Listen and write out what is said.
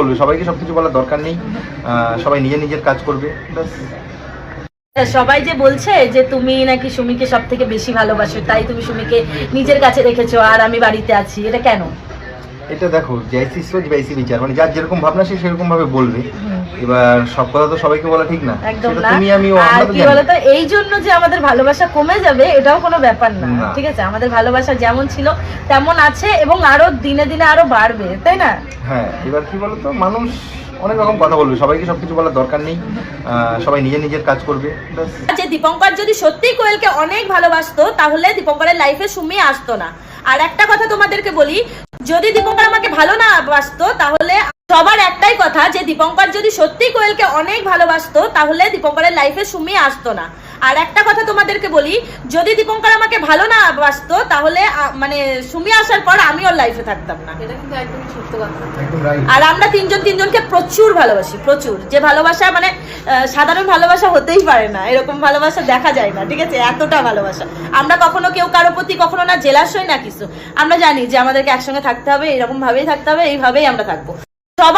বলবে, সবাইকে সবকিছু বলার দরকার নেই সবাই নিজের নিজের কাজ করবে সবাই যে বলছে যে তুমি নাকি সুমিকে সব থেকে বেশি ভালোবাসো, তাই তুমি সুমিকে নিজের কাছে রেখেছো আর আমি বাড়িতে আছি, এটা কেন? এটা দেখো জয়সি সোচ বাইসি বিচার। মানে যার যেরকম ভাবনা সে সেরকম ভাবে বলবে। এবার সব কথা তো সবাইকে বলা ঠিক না। একদম না। তুমি আমি ও আর কি। বলতো এই জন্য যে আমাদের ভালোবাসা কমে যাবে এটাও কোনো ব্যাপার না। ঠিক আছে? আমাদের ভালোবাসা যেমন ছিল তেমন আছে এবং আরও দিনে দিনে আরও বাড়বে। তাই না? হ্যাঁ এবার কি বলতো মানুষ অনেক রকম কথা বলবে। সবাইকে সবকিছু বলার দরকার নেই। সবাই নিজের নিজের কাজ করবে যে দীপঙ্কর যদি সত্যিই কোয়েলকে অনেক ভালোবাসতো তাহলে দীপঙ্করের লাইফে সুমি আসতো না। আর একটা কথা তোমাদেরকে বলি, যদি দীপঙ্কর আমাকে ভালো না বাসতো, তাহলে সবার একটাই কথা যে দীপঙ্কর যদি সত্যি কোয়েলকে অনেক ভালোবাসতো, তাহলে দীপঙ্করের লাইফে সুমি আসতো না। আর একটা কথা তোমাদেরকে বলি যদি দীপঙ্কর আমাকে ভালো না বাসতো তাহলে মানে সুমি আসার পর আমি ওর লাইফে থাকতাম না। এটা কিন্তু একদম সত্য কথা। একদম রাইট আর আমরা তিনজন তিনজনকে প্রচুর ভালোবাসি প্রচুর। যে ভালোবাসা মানে সাধারণ ভালোবাসা হতেই পারে না এরকম ভালোবাসা দেখা যায় না ঠিক আছে? এতটা ভালোবাসা। আমরা কখনো কেউ কারও প্রতি কখনো না জেলাস হই না কিছু। আমরা জানি যে আমাদেরকে একসঙ্গে থাকতে হবে এরকম ভাবেই থাকতে হবে এইভাবেই আমরা থাকব। সবার